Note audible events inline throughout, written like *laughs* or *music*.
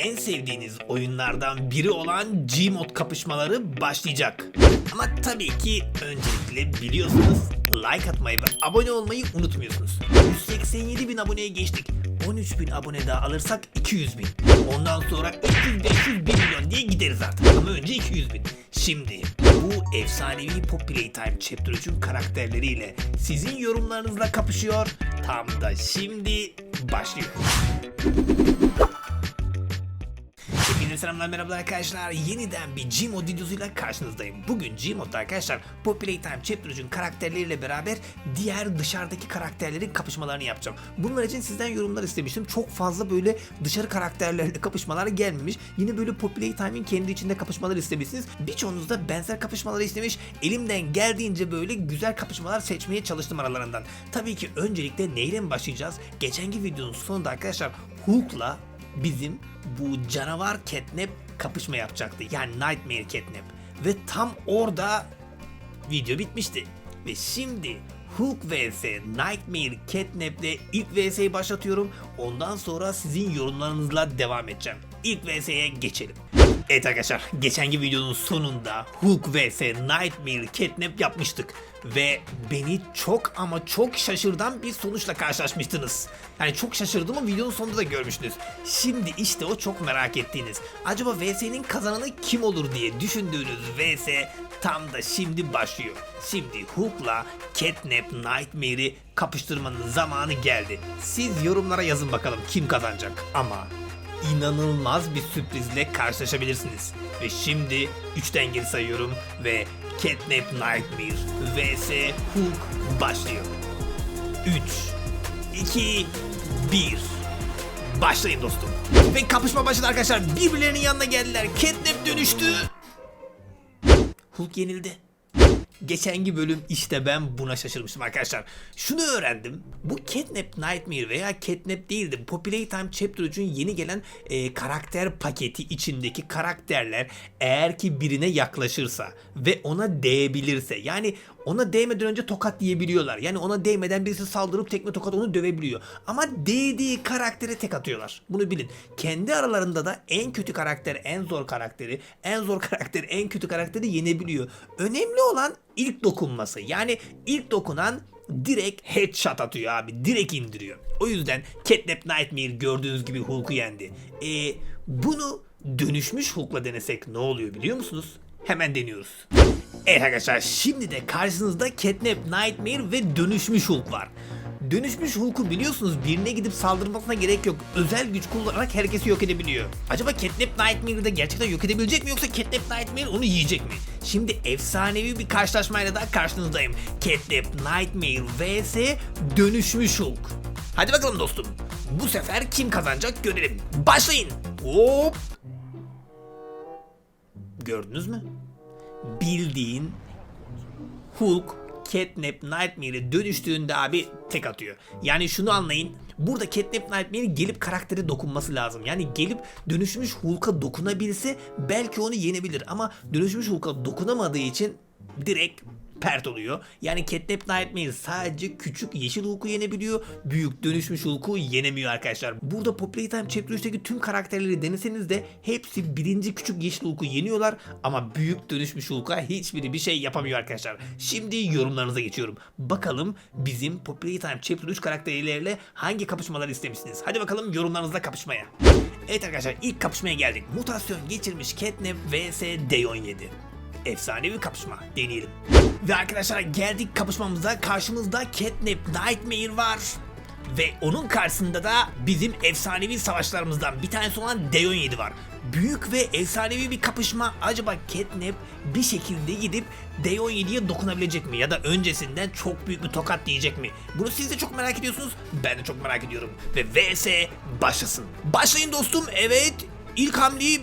en sevdiğiniz oyunlardan biri olan Gmod kapışmaları başlayacak. Ama tabii ki öncelikle biliyorsunuz like atmayı ve abone olmayı unutmuyorsunuz. 187 bin aboneye geçtik. 13 bin abone daha alırsak 200 bin. Ondan sonra 300-500 bin milyon diye gideriz artık. Ama önce 200 bin. Şimdi bu efsanevi Pop Playtime Chapter 3'ün karakterleriyle sizin yorumlarınızla kapışıyor. Tam da şimdi başlıyor. Selamlar merhabalar arkadaşlar. Yeniden bir Gmod videosuyla karşınızdayım. Bugün Gmod'da arkadaşlar Pop Playtime Chapter 3'ün karakterleriyle beraber diğer dışarıdaki karakterlerin kapışmalarını yapacağım. Bunlar için sizden yorumlar istemiştim. Çok fazla böyle dışarı karakterlerle *laughs* kapışmalar gelmemiş. Yine böyle Playtime'in kendi içinde kapışmalar istemişsiniz. Birçoğunuz da benzer kapışmaları istemiş. Elimden geldiğince böyle güzel kapışmalar seçmeye çalıştım aralarından. Tabii ki öncelikle neyle mi başlayacağız? Geçenki videonun sonunda arkadaşlar Hulk'la bizim bu canavar Catnap kapışma yapacaktı. Yani Nightmare Catnap. Ve tam orada video bitmişti. Ve şimdi Hulk vs Nightmare Catnap'le ilk vs'yi başlatıyorum. Ondan sonra sizin yorumlarınızla devam edeceğim. İlk vs'ye geçelim. Evet arkadaşlar geçenki videonun sonunda Hulk vs Nightmare Catnap yapmıştık. Ve beni çok ama çok şaşırdan bir sonuçla karşılaşmıştınız. Yani çok şaşırdım ama videonun sonunda da görmüştünüz. Şimdi işte o çok merak ettiğiniz. Acaba VS'nin kazananı kim olur diye düşündüğünüz VS tam da şimdi başlıyor. Şimdi Hulk'la Catnap Nightmare'i kapıştırmanın zamanı geldi. Siz yorumlara yazın bakalım kim kazanacak. Ama inanılmaz bir sürprizle karşılaşabilirsiniz. Ve şimdi 3'ten geri sayıyorum ve Catnap Nightmare vs Hulk başlıyor. 3, 2, 1. Başlayın dostum. Ve kapışma başladı arkadaşlar. Birbirlerinin yanına geldiler. Catnap dönüştü. Hulk yenildi. Geçenki bölüm işte ben buna şaşırmıştım arkadaşlar. Şunu öğrendim. Bu Catnap Nightmare veya Catnap değildi. Populate Time Chapter 3'ün yeni gelen e, karakter paketi içindeki karakterler eğer ki birine yaklaşırsa ve ona değebilirse yani ona değmeden önce tokat diyebiliyorlar. Yani ona değmeden birisi saldırıp tekme tokat onu dövebiliyor. Ama değdiği karaktere tek atıyorlar. Bunu bilin. Kendi aralarında da en kötü karakter en zor karakteri, en zor *laughs* karakter en kötü karakteri yenebiliyor. Önemli olan ilk dokunması. Yani ilk dokunan direkt headshot atıyor abi. Direkt indiriyor. O yüzden Catnap Nightmare gördüğünüz gibi Hulk'u yendi. Ee, bunu dönüşmüş Hulk'la denesek ne oluyor biliyor musunuz? Hemen deniyoruz. Evet arkadaşlar şimdi de karşınızda Catnap Nightmare ve dönüşmüş Hulk var. Dönüşmüş Hulk'u biliyorsunuz birine gidip saldırmasına gerek yok. Özel güç kullanarak herkesi yok edebiliyor. Acaba Catnap Nightmare'ı da gerçekten yok edebilecek mi yoksa Catnap Nightmare onu yiyecek mi? Şimdi efsanevi bir karşılaşmayla daha karşınızdayım. Catnap Nightmare vs Dönüşmüş Hulk. Hadi bakalım dostum. Bu sefer kim kazanacak görelim. Başlayın. Hop. Gördünüz mü? Bildiğin Hulk Catnap Nightmare'e dönüştüğünde abi tek atıyor. Yani şunu anlayın. Burada Catnap Nightmare gelip karaktere dokunması lazım. Yani gelip dönüşmüş Hulk'a dokunabilse belki onu yenebilir. Ama dönüşmüş Hulk'a dokunamadığı için direkt pert oluyor. Yani Catnap Nightmare sadece küçük yeşil Hulk'u yenebiliyor. Büyük dönüşmüş Hulk'u yenemiyor arkadaşlar. Burada Pop Playtime Chapter 3'teki tüm karakterleri deneseniz de hepsi birinci küçük yeşil Hulk'u yeniyorlar. Ama büyük dönüşmüş Hulk'a hiçbiri bir şey yapamıyor arkadaşlar. Şimdi yorumlarınıza geçiyorum. Bakalım bizim Pop Playtime Chapter 3 karakterleriyle hangi kapışmalar istemişsiniz? Hadi bakalım yorumlarınızla kapışmaya. Evet arkadaşlar ilk kapışmaya geldik. Mutasyon geçirmiş Catnap vs D17 efsanevi kapışma deneyelim. Ve arkadaşlar geldik kapışmamıza karşımızda Catnap Nightmare var. Ve onun karşısında da bizim efsanevi savaşlarımızdan bir tanesi olan D17 var. Büyük ve efsanevi bir kapışma. Acaba Catnap bir şekilde gidip D17'ye dokunabilecek mi? Ya da öncesinden çok büyük bir tokat diyecek mi? Bunu siz de çok merak ediyorsunuz. Ben de çok merak ediyorum. Ve VS başlasın. Başlayın dostum. Evet. İlk hamleyi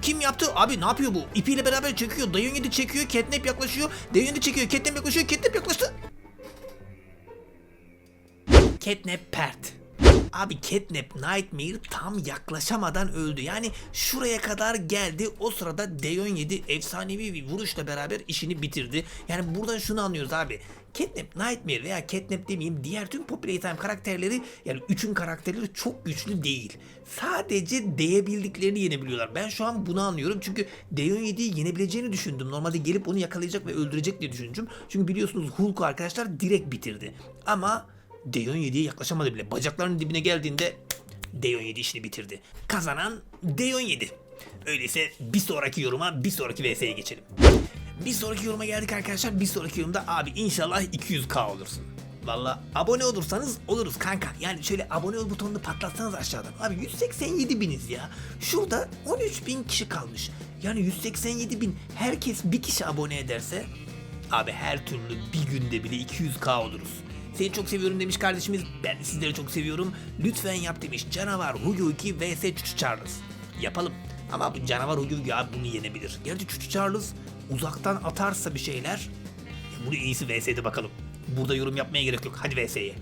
kim yaptı? Abi ne yapıyor bu? İpiyle beraber çekiyor. Dayın yedi çekiyor. Catnap yaklaşıyor. Dayın yedi çekiyor. Catnap yaklaşıyor. Catnap yaklaştı. Catnap pert. Abi Catnap Nightmare tam yaklaşamadan öldü. Yani şuraya kadar geldi. O sırada Deon 7 efsanevi bir vuruşla beraber işini bitirdi. Yani buradan şunu anlıyoruz abi. Catnap Nightmare veya Catnap demeyeyim diğer tüm Poppy Time karakterleri yani üçün karakterleri çok güçlü değil. Sadece değebildiklerini yenebiliyorlar. Ben şu an bunu anlıyorum çünkü Deon 7'yi yenebileceğini düşündüm. Normalde gelip onu yakalayacak ve öldürecek diye düşündüm. Çünkü biliyorsunuz Hulk'u arkadaşlar direkt bitirdi. Ama Deon 7'ye yaklaşamadı bile. Bacaklarının dibine geldiğinde Deon 7 işini bitirdi. Kazanan Deon 7. Öyleyse bir sonraki yoruma bir sonraki VS'ye geçelim. Bir sonraki yoruma geldik arkadaşlar. Bir sonraki yorumda abi inşallah 200k olursun. Valla abone olursanız oluruz kanka. Yani şöyle abone ol butonunu patlatsanız aşağıdan. Abi 187 biniz ya. Şurada 13 bin kişi kalmış. Yani 187 bin herkes bir kişi abone ederse abi her türlü bir günde bile 200k oluruz. Seni çok seviyorum demiş kardeşimiz. Ben sizleri çok seviyorum. Lütfen yap demiş. Canavar Hugi vs Çuçu Charles. Yapalım. Ama bu canavar Hugi abi bunu yenebilir. Gerçi Çuçu Charles uzaktan atarsa bir şeyler. Ya bunu iyisi VS'de bakalım. Burada yorum yapmaya gerek yok. Hadi VS'ye.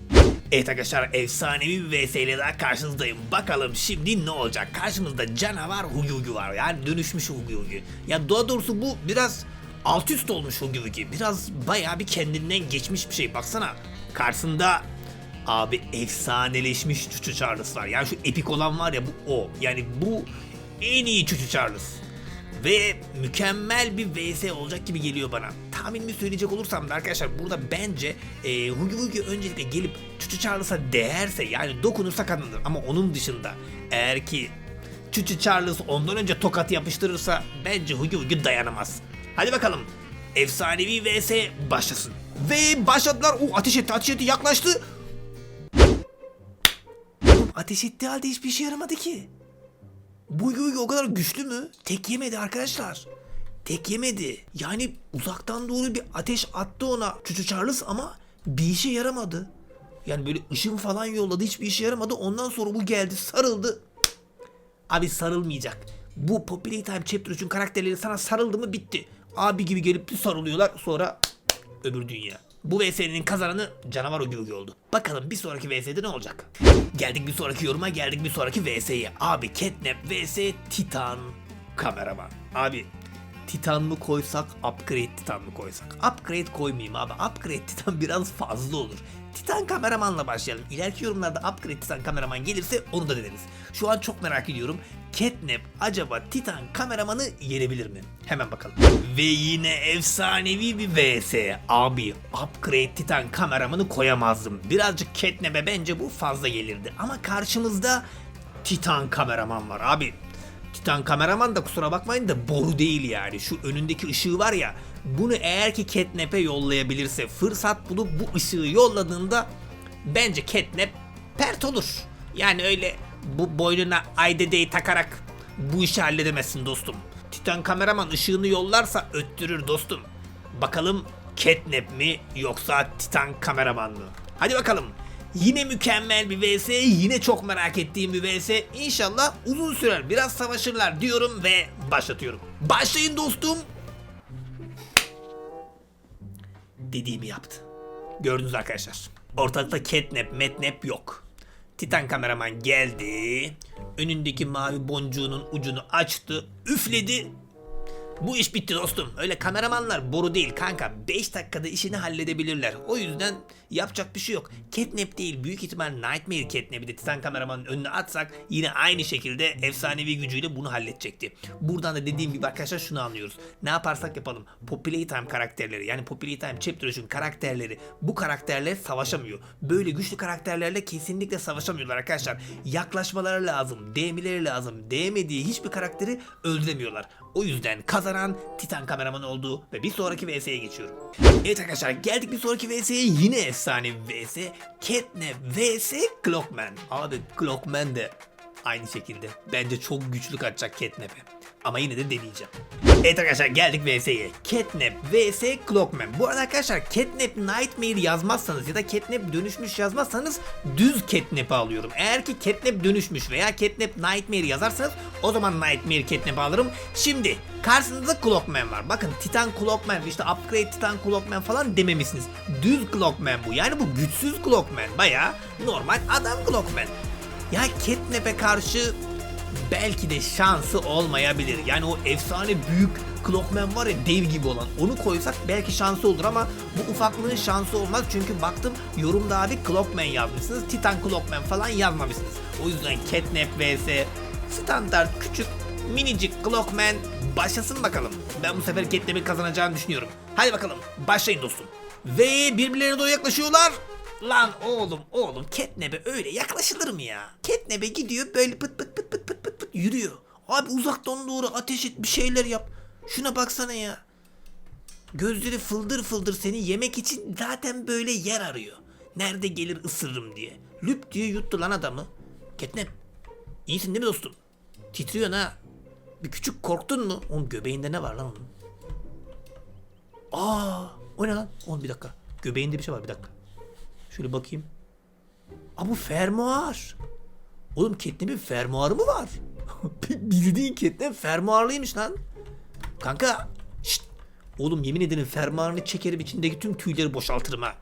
Evet arkadaşlar efsanevi bir VS ile daha karşınızdayım. Bakalım şimdi ne olacak? Karşımızda canavar Hugi var. Yani dönüşmüş Hugi. Ya daha doğrusu bu biraz alt üst olmuş Hugi. Biraz bayağı bir kendinden geçmiş bir şey. Baksana karşısında abi efsaneleşmiş Çuçu Charles var. Yani şu epik olan var ya bu o. Yani bu en iyi Çuçu Charles. Ve mükemmel bir VS olacak gibi geliyor bana. Tahminimi söyleyecek olursam da arkadaşlar burada bence e, Hugi Hugi öncelikle gelip Çuçu Charles'a değerse yani dokunursa kazanır. Ama onun dışında eğer ki Çuçu Charles ondan önce tokat yapıştırırsa bence Hugi Hugi dayanamaz. Hadi bakalım. Efsanevi VS başlasın. Ve başladılar. O ateş etti ateş etti yaklaştı. Oğlum ateş ettiği halde hiçbir işe yaramadı ki. Bu Yugi o kadar güçlü mü? Tek yemedi arkadaşlar. Tek yemedi. Yani uzaktan doğru bir ateş attı ona Çuçu Charles ama bir işe yaramadı. Yani böyle ışın falan yolladı hiçbir işe yaramadı. Ondan sonra bu geldi sarıldı. Abi sarılmayacak. Bu Poppy Time Chapter 3'ün karakterleri sana sarıldı mı bitti. Abi gibi gelip bir sarılıyorlar sonra öbür dünya. Bu VS'nin kazananı canavar Ogi oldu. Bakalım bir sonraki VS'de ne olacak? Geldik bir sonraki yoruma geldik bir sonraki VS'ye. Abi Catnap vs Titan kameraman. Abi Titan mı koysak, Upgrade Titan mı koysak? Upgrade koymayayım abi. Upgrade Titan *laughs* biraz fazla olur. Titan kameramanla başlayalım. İleriki yorumlarda Upgrade Titan kameraman gelirse onu da deneriz. Şu an çok merak ediyorum. Catnap acaba Titan kameramanı yenebilir mi? Hemen bakalım. Ve yine efsanevi bir vs. Abi Upgrade Titan kameramanı koyamazdım. Birazcık Catnap'e bence bu fazla gelirdi. Ama karşımızda Titan kameraman var abi. Titan kameraman da kusura bakmayın da boru değil yani. Şu önündeki ışığı var ya. Bunu eğer ki Catnap'e yollayabilirse fırsat bulup bu ışığı yolladığında bence Catnap pert olur. Yani öyle bu boynuna aydedeyi takarak bu işi halledemezsin dostum. Titan kameraman ışığını yollarsa öttürür dostum. Bakalım Catnap mi yoksa Titan kameraman mı? Hadi bakalım. Yine mükemmel bir vs, yine çok merak ettiğim bir vs. İnşallah uzun sürer, biraz savaşırlar diyorum ve başlatıyorum. Başlayın dostum. Dediğimi yaptı. Gördünüz arkadaşlar. Ortalıkta catnap, metnap yok. Titan kameraman geldi. Önündeki mavi boncuğunun ucunu açtı, üfledi bu iş bitti dostum. Öyle kameramanlar boru değil kanka. 5 dakikada işini halledebilirler. O yüzden yapacak bir şey yok. Catnap değil büyük ihtimal Nightmare Catnap'i de Titan kameramanın önüne atsak yine aynı şekilde efsanevi gücüyle bunu halledecekti. Buradan da dediğim gibi arkadaşlar şunu anlıyoruz. Ne yaparsak yapalım. Poppy Time karakterleri yani Poppy Time Chapter 3'ün karakterleri bu karakterle savaşamıyor. Böyle güçlü karakterlerle kesinlikle savaşamıyorlar arkadaşlar. Yaklaşmaları lazım, değmeleri lazım. Değmediği hiçbir karakteri öldüremiyorlar. O yüzden kazanan Titan kameraman oldu ve bir sonraki VS'ye geçiyorum. Evet arkadaşlar geldik bir sonraki VS'ye yine efsane VS. Catnap vs Clockman. Abi Clockman de aynı şekilde bence çok güçlü kaçacak Catnap'e. Ama yine de deneyeceğim. Evet arkadaşlar geldik VS'ye. Catnap vs Clockman. Bu arada arkadaşlar Catnap Nightmare yazmazsanız ya da Catnap dönüşmüş yazmazsanız düz Catnap'i alıyorum. Eğer ki Catnap dönüşmüş veya Catnap Nightmare yazarsanız o zaman Nightmare Catnap'i alırım. Şimdi karşınızda Clockman var. Bakın Titan Clockman işte Upgrade Titan Clockman falan dememişsiniz. Düz Clockman bu. Yani bu güçsüz Clockman. Baya normal adam Clockman. Ya Catnap'e karşı belki de şansı olmayabilir. Yani o efsane büyük Clockman var ya dev gibi olan onu koysak belki şansı olur ama bu ufaklığın şansı olmaz çünkü baktım yorumda abi Clockman yazmışsınız Titan Clockman falan yazmamışsınız. O yüzden Catnap vs standart küçük minicik Clockman başlasın bakalım. Ben bu sefer Catnap'in kazanacağını düşünüyorum. Hadi bakalım başlayın dostum. Ve birbirlerine doğru yaklaşıyorlar. Lan oğlum oğlum Catnap'e öyle yaklaşılır mı ya? Catnap'e gidiyor böyle pıt pıt pıt pıt pıt pıt pıt yürüyor. Abi uzaktan doğru ateş et bir şeyler yap. Şuna baksana ya. Gözleri fıldır fıldır seni yemek için zaten böyle yer arıyor. Nerede gelir ısırırım diye. Lüp diye yuttu lan adamı. Catnap iyisin değil mi dostum? Titriyorsun ha. Bir küçük korktun mu? Oğlum göbeğinde ne var lan onun? Aa, o ne lan? Oğlum bir dakika. Göbeğinde bir şey var bir dakika. Şöyle bakayım. Aa bu fermuar. Oğlum Catnap'in fermuarı mı var? *laughs* Bildiğin Catnap fermuarlıymış lan. Kanka. Şşt. Oğlum yemin ederim fermuarını çekerim içindeki tüm tüyleri boşaltırım ha.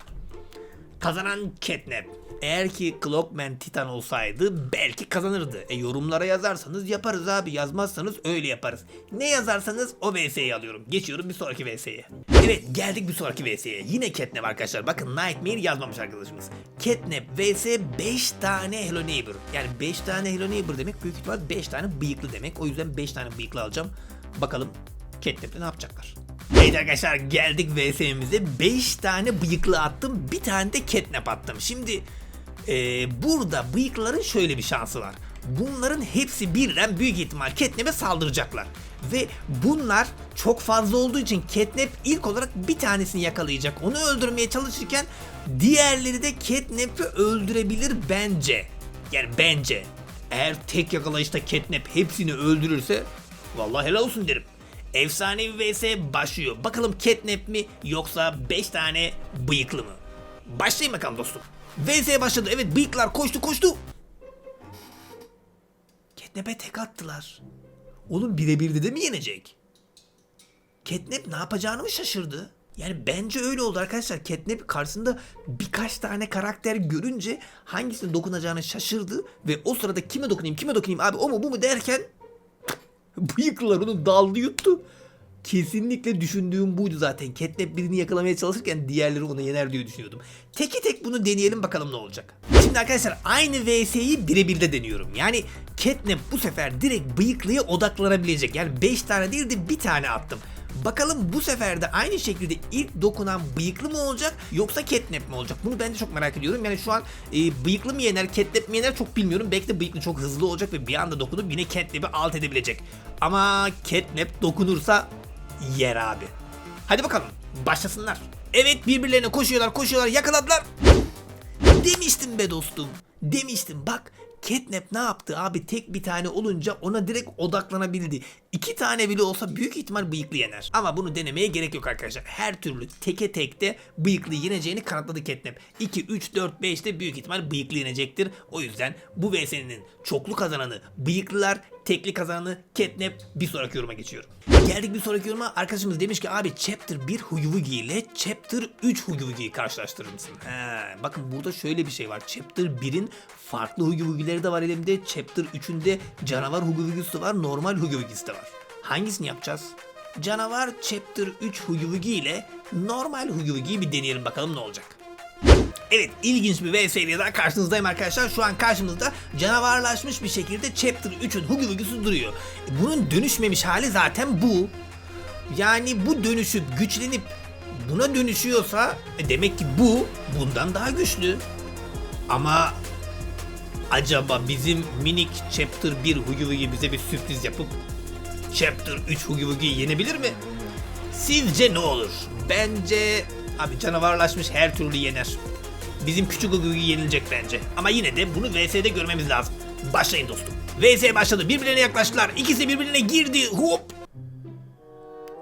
Kazanan Catnap. Eğer ki Clockman Titan olsaydı belki kazanırdı. E yorumlara yazarsanız yaparız abi. Yazmazsanız öyle yaparız. Ne yazarsanız o VS'yi alıyorum. Geçiyorum bir sonraki VS'ye. Evet geldik bir sonraki VS'ye. Yine Catnap arkadaşlar. Bakın Nightmare yazmamış arkadaşımız. Catnap vs 5 tane Hello Neighbor. Yani 5 tane Hello Neighbor demek büyük ihtimal 5 tane bıyıklı demek. O yüzden 5 tane bıyıklı alacağım. Bakalım Catnap'le ne yapacaklar? Evet arkadaşlar geldik VS'mize 5 tane bıyıklı attım bir tane de catnap attım. Şimdi e, burada bıyıkların şöyle bir şansı var. Bunların hepsi birden büyük ihtimal catnap'e saldıracaklar. Ve bunlar çok fazla olduğu için catnap ilk olarak bir tanesini yakalayacak. Onu öldürmeye çalışırken diğerleri de catnap'i öldürebilir bence. Yani bence. Eğer tek yakalayışta catnap hepsini öldürürse vallahi helal olsun derim. Efsanevi vs başlıyor. Bakalım catnap mi yoksa 5 tane bıyıklı mı? Başlayın bakalım dostum. VS başladı. Evet bıyıklar koştu koştu. Catnap'e tek attılar. Oğlum birebir de mi yenecek? Catnap ne yapacağını mı şaşırdı? Yani bence öyle oldu arkadaşlar. Catnap karşısında birkaç tane karakter görünce hangisine dokunacağını şaşırdı ve o sırada kime dokunayım kime dokunayım abi o mu bu mu derken *laughs* bıyıklar onu daldı yuttu. Kesinlikle düşündüğüm buydu zaten. Catnap birini yakalamaya çalışırken diğerleri onu yener diye düşünüyordum. Teki tek bunu deneyelim bakalım ne olacak. Şimdi arkadaşlar aynı VS'yi birebir de deniyorum. Yani Catnap bu sefer direkt bıyıklıya odaklanabilecek. Yani 5 tane değil de bir tane attım. Bakalım bu sefer de aynı şekilde ilk dokunan bıyıklı mı olacak yoksa catnap mi olacak? Bunu ben de çok merak ediyorum. Yani şu an e, bıyıklı mı yener, catnap mi yener çok bilmiyorum. Belki de bıyıklı çok hızlı olacak ve bir anda dokunup yine catnap'i alt edebilecek. Ama catnap dokunursa yer abi. Hadi bakalım başlasınlar. Evet birbirlerine koşuyorlar koşuyorlar yakaladılar. Demiştim be dostum. Demiştim bak Catnap ne yaptı abi tek bir tane olunca ona direkt odaklanabildi. İki tane bile olsa büyük ihtimal bıyıklı yener. Ama bunu denemeye gerek yok arkadaşlar. Her türlü teke tekte bıyıklı yeneceğini kanıtladı Catnap. 2, 3, 4, 5 de büyük ihtimal bıyıklı yenecektir. O yüzden bu VS'nin çoklu kazananı bıyıklılar, tekli kazananı Catnap bir sonraki yoruma geçiyorum. Geldik bir sonraki yoruma. Arkadaşımız demiş ki abi Chapter 1 Huyuvugi ile Chapter 3 Huyuvugi'yi karşılaştırır mısın? He, bakın burada şöyle bir şey var. Chapter 1'in farklı Huyuvugi'leri de var elimde. Chapter 3'ün de canavar Huyuvugi'si var. Normal Huyuvugi'si de var. Hangisini yapacağız? Canavar Chapter 3 Huyuvugi ile normal Huyuvugi'yi bir deneyelim bakalım ne olacak. Evet ilginç bir VS ile daha karşınızdayım arkadaşlar. Şu an karşımızda canavarlaşmış bir şekilde Chapter 3'ün Hugi Wugi'si duruyor. Bunun dönüşmemiş hali zaten bu. Yani bu dönüşüp güçlenip buna dönüşüyorsa e, demek ki bu bundan daha güçlü. Ama acaba bizim minik Chapter 1 Hugi Wugi bize bir sürpriz yapıp Chapter 3 Hugi Wugi'yi yenebilir mi? Sizce ne olur? Bence abi canavarlaşmış her türlü yener. Bizim küçük Hugi Wugi yenilecek bence. Ama yine de bunu VS'de görmemiz lazım. Başlayın dostum. VS başladı. Birbirlerine yaklaştılar. İkisi birbirine girdi. Hop.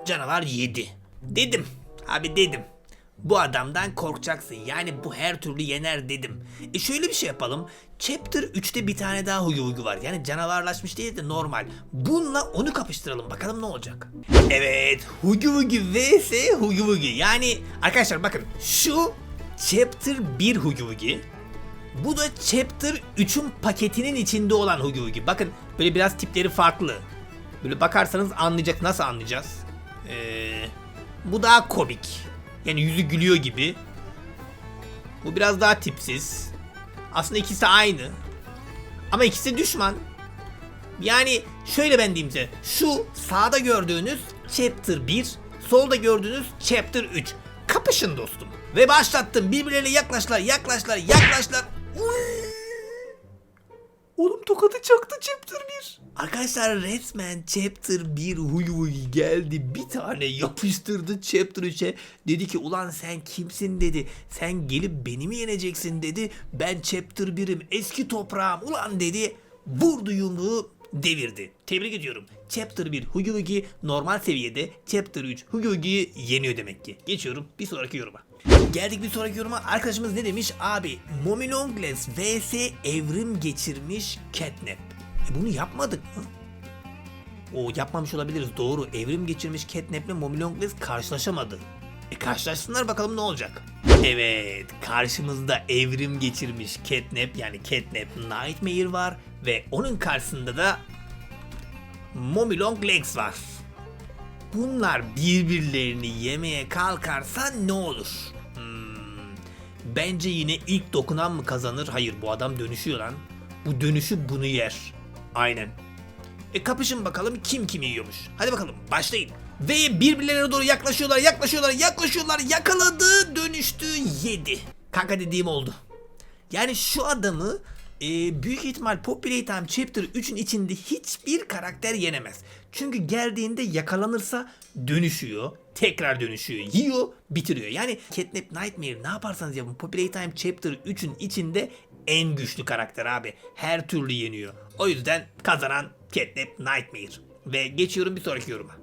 Canavar yedi. Dedim. Abi dedim. Bu adamdan korkacaksın. Yani bu her türlü yener dedim. E şöyle bir şey yapalım. Chapter 3'te bir tane daha Hugi Wugi var. Yani canavarlaşmış değil de normal. Bununla onu kapıştıralım. Bakalım ne olacak. Evet. Hugi Wugi vs Hugi Wugi. Yani arkadaşlar bakın şu Chapter 1 Hugi Wugi. Bu da Chapter 3'ün paketinin içinde olan Hugi. Bakın böyle biraz tipleri farklı. Böyle bakarsanız anlayacak. Nasıl anlayacağız? Ee, bu daha komik. Yani yüzü gülüyor gibi. Bu biraz daha tipsiz. Aslında ikisi aynı. Ama ikisi düşman. Yani şöyle ben diyeyim size. Şu sağda gördüğünüz Chapter 1, solda gördüğünüz Chapter 3. Kapışın dostum. Ve başlattım. Birbirlerine yaklaşlar, yaklaşlar, yaklaşlar. Oğlum tokadı çaktı Chapter 1. Arkadaşlar resmen Chapter 1 huy huy geldi. Bir tane yapıştırdı Chapter 3'e. Dedi ki ulan sen kimsin dedi. Sen gelip beni mi yeneceksin dedi. Ben Chapter 1'im eski toprağım ulan dedi. Vurdu yumruğu devirdi. Tebrik ediyorum. Chapter 1 Hugi normal seviyede. Chapter 3 Hugi yeniyor demek ki. Geçiyorum bir sonraki yoruma. Geldik bir sonraki yoruma. Arkadaşımız ne demiş? Abi Mommy Longlegs vs evrim geçirmiş Catnap. E bunu yapmadık mı? O yapmamış olabiliriz doğru. Evrim geçirmiş Catnap ile Mommy Longlegs karşılaşamadı. E karşılaşsınlar bakalım ne olacak. Evet karşımızda evrim geçirmiş Catnap yani Catnap Nightmare var ve onun karşısında da Mommy Longlegs var. Bunlar birbirlerini yemeye kalkarsa ne olur? Hmm, bence yine ilk dokunan mı kazanır? Hayır bu adam dönüşüyor lan. Bu dönüşü bunu yer. Aynen. E kapışın bakalım kim kimi yiyormuş. Hadi bakalım başlayın. Ve birbirlerine doğru yaklaşıyorlar, yaklaşıyorlar, yaklaşıyorlar. Yakaladı, dönüştü, yedi. Kanka dediğim oldu. Yani şu adamı e, büyük ihtimal Pop Playtime Chapter 3'ün içinde hiçbir karakter yenemez. Çünkü geldiğinde yakalanırsa dönüşüyor, tekrar dönüşüyor, yiyor, bitiriyor. Yani Catnap Nightmare ne yaparsanız yapın Pop Playtime Chapter 3'ün içinde en güçlü karakter abi. Her türlü yeniyor. O yüzden kazanan Catnap Nightmare. Ve geçiyorum bir sonraki yoruma.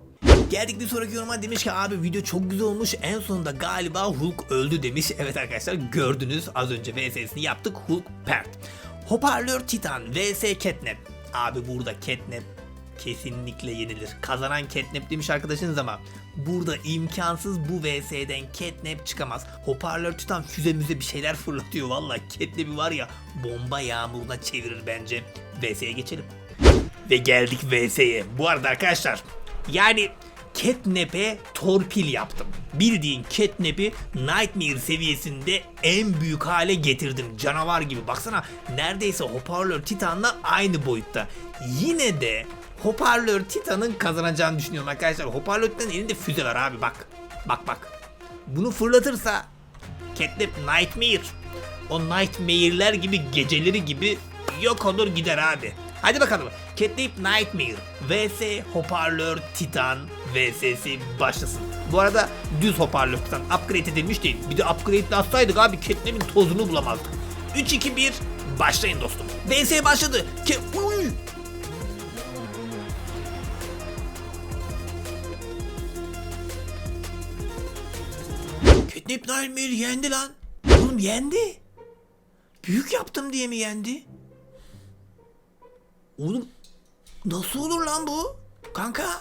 Geldik bir sonraki yoruma demiş ki abi video çok güzel olmuş en sonunda galiba Hulk öldü demiş. Evet arkadaşlar gördünüz az önce VS'sini yaptık Hulk pert. Hoparlör Titan vs Catnap. Abi burada Catnap kesinlikle yenilir. Kazanan Catnap demiş arkadaşınız ama burada imkansız bu VS'den Catnap çıkamaz. Hoparlör Titan füze müze bir şeyler fırlatıyor valla. Catnap'i var ya bomba yağmuruna çevirir bence. VS'ye geçelim. Ve geldik VS'ye. Bu arada arkadaşlar yani Catnap'e torpil yaptım. Bildiğin Catnap'i Nightmare seviyesinde en büyük hale getirdim. Canavar gibi. Baksana neredeyse Hoparlör Titan'la aynı boyutta. Yine de Hoparlör Titan'ın kazanacağını düşünüyorum arkadaşlar. Hoparlör Titan'ın elinde füze var abi bak. Bak bak. Bunu fırlatırsa Catnap Nightmare. O Nightmare'ler gibi geceleri gibi yok olur gider abi. Hadi bakalım. Catnap Nightmare vs Hoparlör Titan vs'si başlasın. Bu arada düz hoparlör Titan upgrade edilmiş değil. Bir de upgrade atsaydık abi Catnap'in tozunu bulamazdık. 3-2-1 başlayın dostum. vs başladı. Ke Uy! Catnap Nightmare yendi lan. Oğlum yendi. Büyük yaptım diye mi yendi? Oğlum nasıl olur lan bu? Kanka.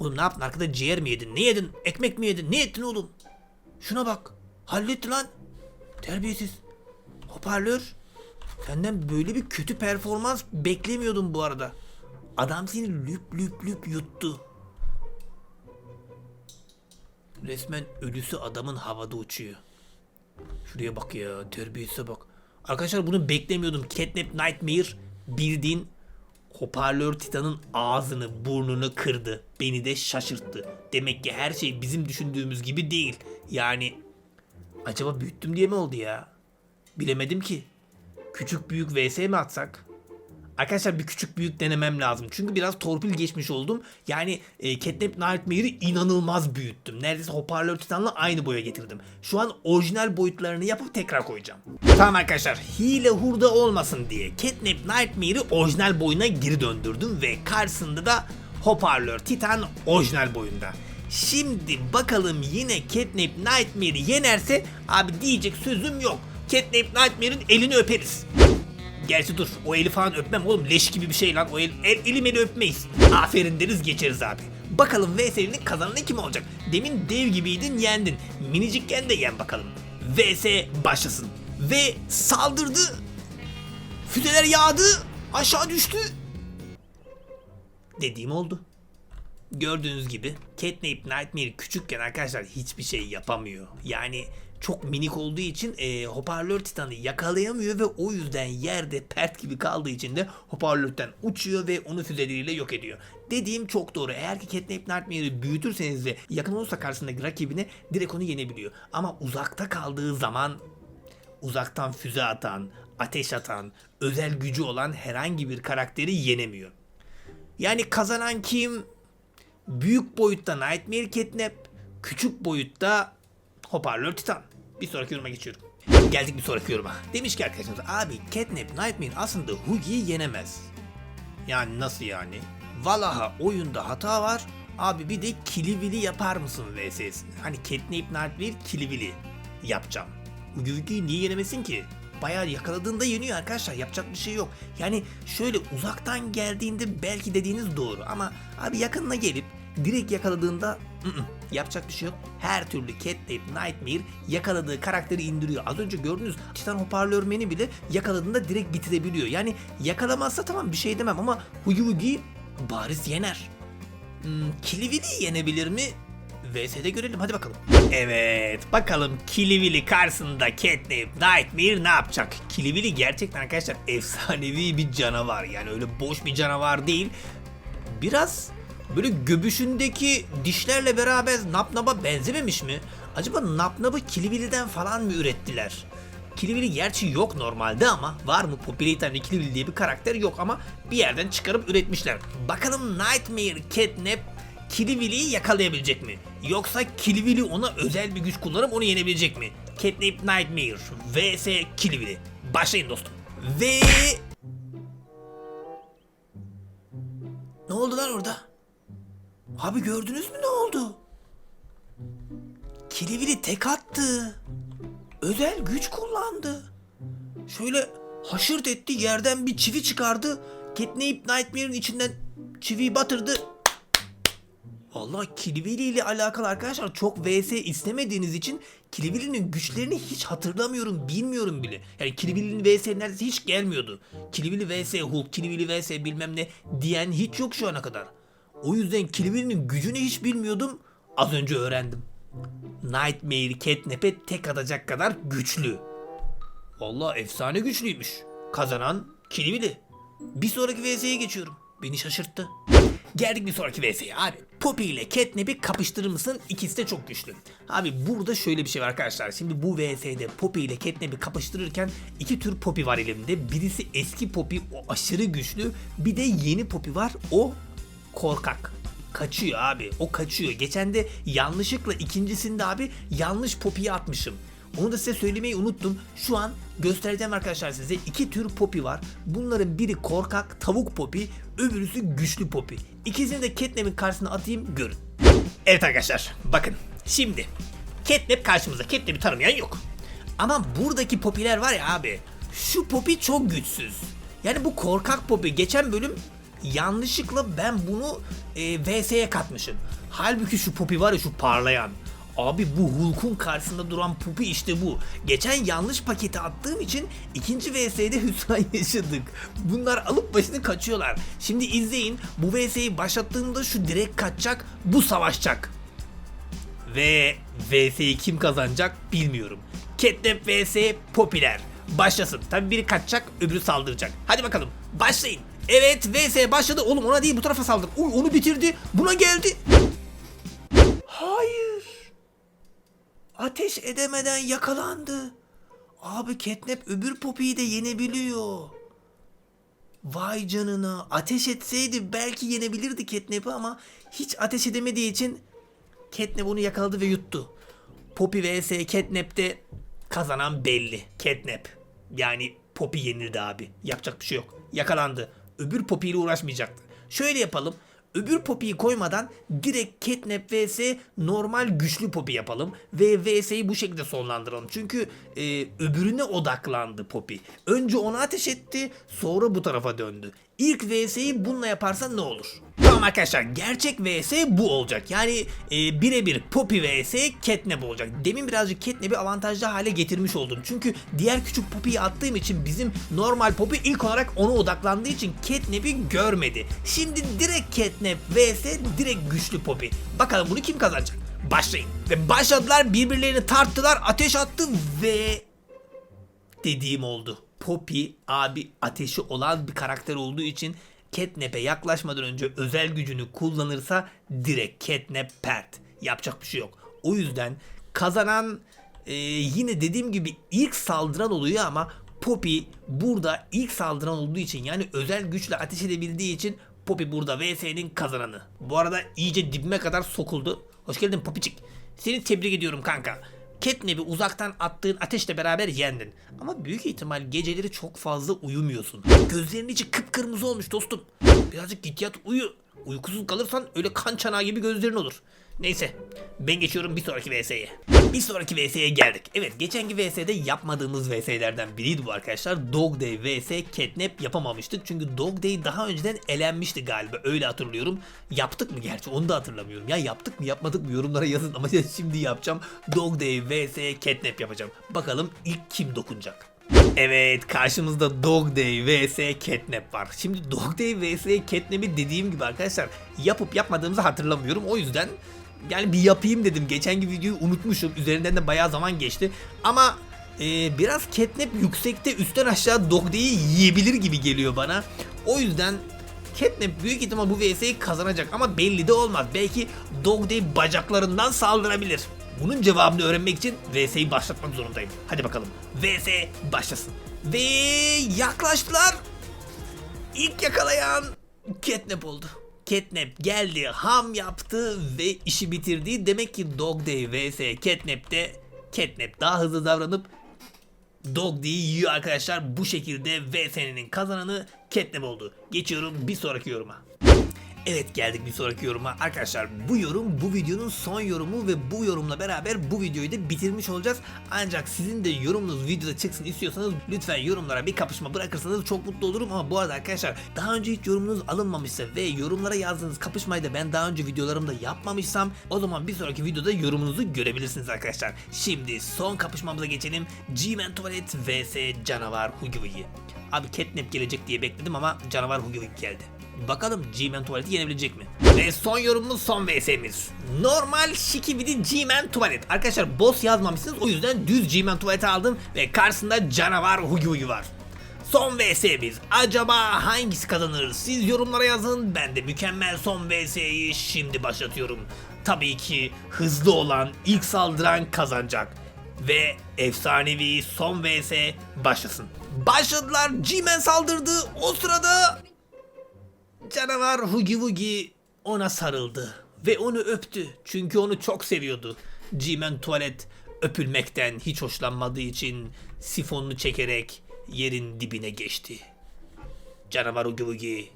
Oğlum ne yaptın arkada ciğer mi yedin? Ne yedin? Ekmek mi yedin? Ne ettin oğlum? Şuna bak. Halletti lan. Terbiyesiz. Hoparlör. Senden böyle bir kötü performans beklemiyordum bu arada. Adam seni lüp lüp lüp yuttu. Resmen ölüsü adamın havada uçuyor. Şuraya bak ya terbiyesize bak. Arkadaşlar bunu beklemiyordum. Catnap Nightmare bildiğin hoparlör titanın ağzını burnunu kırdı. Beni de şaşırttı. Demek ki her şey bizim düşündüğümüz gibi değil. Yani acaba büyüttüm diye mi oldu ya? Bilemedim ki. Küçük büyük vs mi atsak? Arkadaşlar bir küçük büyük denemem lazım. Çünkü biraz torpil geçmiş oldum. Yani e, Catnap Nightmare'i inanılmaz büyüttüm. Neredeyse hoparlör titanla aynı boya getirdim. Şu an orijinal boyutlarını yapıp tekrar koyacağım. Tamam arkadaşlar hile hurda olmasın diye Catnap Nightmare'i orijinal boyuna geri döndürdüm ve karşısında da hoparlör titan orijinal boyunda. Şimdi bakalım yine Catnap Nightmare'i yenerse abi diyecek sözüm yok. Catnap Nightmare'in elini öperiz. Gerçi dur o eli falan öpmem oğlum leş gibi bir şey lan o el, el elim eli öpmeyiz. Aferin deriz geçeriz abi. Bakalım VS'nin kazananı kim olacak? Demin dev gibiydin yendin. Minicikken de yen bakalım. VS başlasın. ve saldırdı. Füzeler yağdı, aşağı düştü. Dediğim oldu. Gördüğünüz gibi Catnap Nightmare küçükken arkadaşlar hiçbir şey yapamıyor. Yani çok minik olduğu için e, hoparlör titanı yakalayamıyor ve o yüzden yerde pert gibi kaldığı için de hoparlörden uçuyor ve onu füzeleriyle yok ediyor. Dediğim çok doğru. Eğer ki Catnap Nightmare'i büyütürseniz ve yakın olursa karşısındaki rakibine direkt onu yenebiliyor. Ama uzakta kaldığı zaman uzaktan füze atan, ateş atan, özel gücü olan herhangi bir karakteri yenemiyor. Yani kazanan kim? Büyük boyutta Nightmare Catnap, küçük boyutta Hoparlör Titan. Bir sonraki yoruma geçiyorum. Geldik bir sonraki yoruma. Demiş ki arkadaşımız abi Catnap Nightmare aslında Hugi'yi yenemez. Yani nasıl yani? Valaha oyunda hata var. Abi bir de kilivili yapar mısın VS'sini? Hani Catnap Nightmare kilivili yapacağım. Hugi Hugi'yi niye yenemesin ki? Bayağı yakaladığında yeniyor arkadaşlar. Yapacak bir şey yok. Yani şöyle uzaktan geldiğinde belki dediğiniz doğru ama abi yakınına gelip direkt yakaladığında yapacak bir şey yok. Her türlü Catnap Nightmare yakaladığı karakteri indiriyor. Az önce gördüğünüz Titan Hoparlörmen'i bile yakaladığında direkt bitirebiliyor. Yani yakalamazsa tamam bir şey demem ama Hugi Hugi bariz yener. Hmm, Kilivili yenebilir mi? VS'de görelim hadi bakalım. Evet bakalım Kilivili karşısında Catnap Nightmare ne yapacak? Kilivili gerçekten arkadaşlar efsanevi bir canavar. Yani öyle boş bir canavar değil. Biraz böyle göbüşündeki dişlerle beraber Napnap'a benzememiş mi? Acaba Napnap'ı Kilivili'den falan mı ürettiler? Kilivili gerçi yok normalde ama var mı? Populator'da Kilivili diye bir karakter yok ama bir yerden çıkarıp üretmişler. Bakalım Nightmare Catnap Kilivili'yi yakalayabilecek mi? Yoksa Kilivili ona özel bir güç kullanıp onu yenebilecek mi? Catnap Nightmare vs Kilivili. Başlayın dostum. Ve... Ne oldu lan orada? Abi gördünüz mü ne oldu? Kilivili tek attı. Özel güç kullandı. Şöyle haşırt etti yerden bir çivi çıkardı. Catnap Nightmare'in içinden çiviyi batırdı. Vallahi Kilivili ile alakalı arkadaşlar çok vs istemediğiniz için Kilivili'nin güçlerini hiç hatırlamıyorum, bilmiyorum bile. Yani Kilivili'nin vs neredeyse hiç gelmiyordu. Kilivili vs Hulk, Kilivili vs bilmem ne diyen hiç yok şu ana kadar. O yüzden Kilivili'nin gücünü hiç bilmiyordum. Az önce öğrendim. Nightmare Catnap'e tek atacak kadar güçlü. Vallahi efsane güçlüymüş. Kazanan Kilivili. Bir sonraki VS'ye geçiyorum. Beni şaşırttı. Geldik bir sonraki VS'ye abi. Poppy ile Catnap'i kapıştırır mısın? İkisi de çok güçlü. Abi burada şöyle bir şey var arkadaşlar. Şimdi bu VS'de Poppy ile Catnap'i kapıştırırken iki tür Poppy var elimde. Birisi eski Poppy o aşırı güçlü. Bir de yeni Poppy var o korkak. Kaçıyor abi. O kaçıyor. Geçen de yanlışlıkla ikincisinde abi yanlış Poppy'yi atmışım. Onu da size söylemeyi unuttum. Şu an göstereceğim arkadaşlar size. iki tür popi var. Bunların biri korkak tavuk popi, öbürüsü güçlü popi. İkisini de Catnap'in karşısına atayım görün. Evet arkadaşlar bakın. Şimdi Catnap karşımızda. Catnap'i tanımayan yok. Ama buradaki popiler var ya abi. Şu popi çok güçsüz. Yani bu korkak popi geçen bölüm yanlışlıkla ben bunu e, VS'ye katmışım. Halbuki şu popi var ya şu parlayan. Abi bu Hulk'un karşısında duran pupi işte bu. Geçen yanlış paketi attığım için ikinci VS'de *laughs* hüsran yaşadık. Bunlar alıp başını kaçıyorlar. Şimdi izleyin bu VS'yi başlattığımda şu direkt kaçacak bu savaşacak. Ve VS'yi kim kazanacak bilmiyorum. Catnap vs Popüler. Başlasın. Tabi biri kaçacak öbürü saldıracak. Hadi bakalım başlayın. Evet VS başladı. Oğlum ona değil bu tarafa saldır. Uy onu bitirdi. Buna geldi. Hayır. Ateş edemeden yakalandı. Abi Catnap öbür Poppy'yi de yenebiliyor. Vay canına. Ateş etseydi belki yenebilirdi Catnap'ı ama hiç ateş edemediği için Catnap onu yakaladı ve yuttu. Poppy vs Catnap'te kazanan belli. Catnap. Yani Poppy yenildi abi. Yapacak bir şey yok. Yakalandı. Öbür Poppy ile uğraşmayacaktı. Şöyle yapalım. Öbür Poppy'yi koymadan direkt Catnap vs normal güçlü Poppy yapalım. Ve vs'yi bu şekilde sonlandıralım. Çünkü e, öbürüne odaklandı Poppy. Önce ona ateş etti sonra bu tarafa döndü. ilk VS'yi bununla yaparsan ne olur? Tamam arkadaşlar gerçek VS bu olacak. Yani e, birebir Poppy vs Catnap olacak. Demin birazcık Catnap'i avantajlı hale getirmiş oldum. Çünkü diğer küçük Poppy'yi attığım için bizim normal Poppy ilk olarak ona odaklandığı için Catnap'i görmedi. Şimdi direkt Catnap vs direkt güçlü Poppy. Bakalım bunu kim kazanacak? Başlayın. Ve başladılar birbirlerini tarttılar ateş attı ve dediğim oldu. Poppy abi ateşi olan bir karakter olduğu için Catnap'e yaklaşmadan önce özel gücünü kullanırsa direkt Catnap pert. Yapacak bir şey yok. O yüzden kazanan e, yine dediğim gibi ilk saldıran oluyor ama Poppy burada ilk saldıran olduğu için yani özel güçle ateş edebildiği için Poppy burada VS'nin kazananı. Bu arada iyice dibime kadar sokuldu. Hoş geldin Poppycik. Seni tebrik ediyorum kanka. Catnap'i uzaktan attığın ateşle beraber yendin. Ama büyük ihtimal geceleri çok fazla uyumuyorsun. Gözlerinin içi kıpkırmızı olmuş dostum. Birazcık git yat uyu. Uykusuz kalırsan öyle kan çanağı gibi gözlerin olur. Neyse ben geçiyorum bir sonraki VS'ye. Bir sonraki VS'ye geldik. Evet geçenki VS'de yapmadığımız VS'lerden biriydi bu arkadaşlar. Dog Day vs Catnap yapamamıştık. Çünkü Dog Day daha önceden elenmişti galiba öyle hatırlıyorum. Yaptık mı gerçi onu da hatırlamıyorum. Ya yaptık mı yapmadık mı yorumlara yazın ama şimdi yapacağım. Dog Day vs Catnap yapacağım. Bakalım ilk kim dokunacak. Evet karşımızda Dog Day vs Catnap var. Şimdi Dog Day vs Catnap'i dediğim gibi arkadaşlar yapıp yapmadığımızı hatırlamıyorum. O yüzden yani bir yapayım dedim. Geçenki videoyu unutmuşum. Üzerinden de bayağı zaman geçti. Ama e, biraz Catnap yüksekte üstten aşağı Dog Day'i yiyebilir gibi geliyor bana. O yüzden Catnap büyük ihtimal bu VS'yi kazanacak ama belli de olmaz. Belki Dog Day bacaklarından saldırabilir. Bunun cevabını öğrenmek için VS'yi başlatmak zorundayım. Hadi bakalım. VS başlasın. Ve yaklaştılar. İlk yakalayan Catnap oldu. Catnap geldi, ham yaptı ve işi bitirdi. Demek ki Dog Day vs Catnap'te Catnap daha hızlı davranıp Dog Day'i yiyor arkadaşlar. Bu şekilde VS'nin kazananı Catnap oldu. Geçiyorum bir sonraki yoruma. Evet geldik bir sonraki yoruma. Arkadaşlar bu yorum bu videonun son yorumu ve bu yorumla beraber bu videoyu da bitirmiş olacağız. Ancak sizin de yorumunuz videoda çıksın istiyorsanız lütfen yorumlara bir kapışma bırakırsanız çok mutlu olurum. Ama bu arada arkadaşlar daha önce hiç yorumunuz alınmamışsa ve yorumlara yazdığınız kapışmayı da ben daha önce videolarımda yapmamışsam o zaman bir sonraki videoda yorumunuzu görebilirsiniz arkadaşlar. Şimdi son kapışmamıza geçelim. G-Man Tuvalet vs Canavar Hugi. Abi Catnap gelecek diye bekledim ama Canavar Hugi geldi. Bakalım G-Man tuvaleti yenebilecek mi? Ve son yorumumuz son VS'miz. Normal Şikibidi G-Man tuvalet. Arkadaşlar boss yazmamışsınız o yüzden düz G-Man tuvaleti aldım ve karşısında canavar Hugi Hugi var. Son VS'miz. Acaba hangisi kazanır? Siz yorumlara yazın. Ben de mükemmel son VS'yi şimdi başlatıyorum. Tabii ki hızlı olan ilk saldıran kazanacak. Ve efsanevi son VS başlasın. Başladılar. G-Man saldırdı. O sırada Canavar Hugi Wugi ona sarıldı ve onu öptü çünkü onu çok seviyordu. G-Man tuvalet öpülmekten hiç hoşlanmadığı için sifonunu çekerek yerin dibine geçti. Canavar Hugi Wugi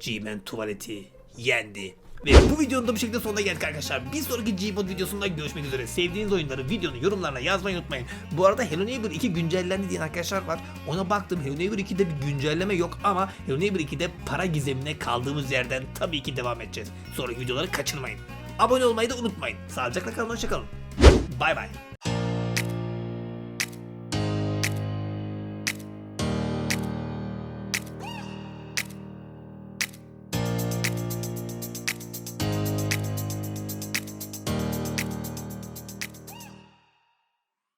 G-Man tuvaleti yendi. Ve bu videonun da bu şekilde sonuna geldik arkadaşlar. Bir sonraki Gmod videosunda görüşmek üzere. Sevdiğiniz oyunları videonun yorumlarına yazmayı unutmayın. Bu arada Hello Neighbor 2 güncellendi diyen arkadaşlar var. Ona baktım Hello Neighbor 2'de bir güncelleme yok ama Hello Neighbor 2'de para gizemine kaldığımız yerden tabii ki devam edeceğiz. Sonraki videoları kaçırmayın. Abone olmayı da unutmayın. Sağlıcakla kalın hoşçakalın. Bay bay.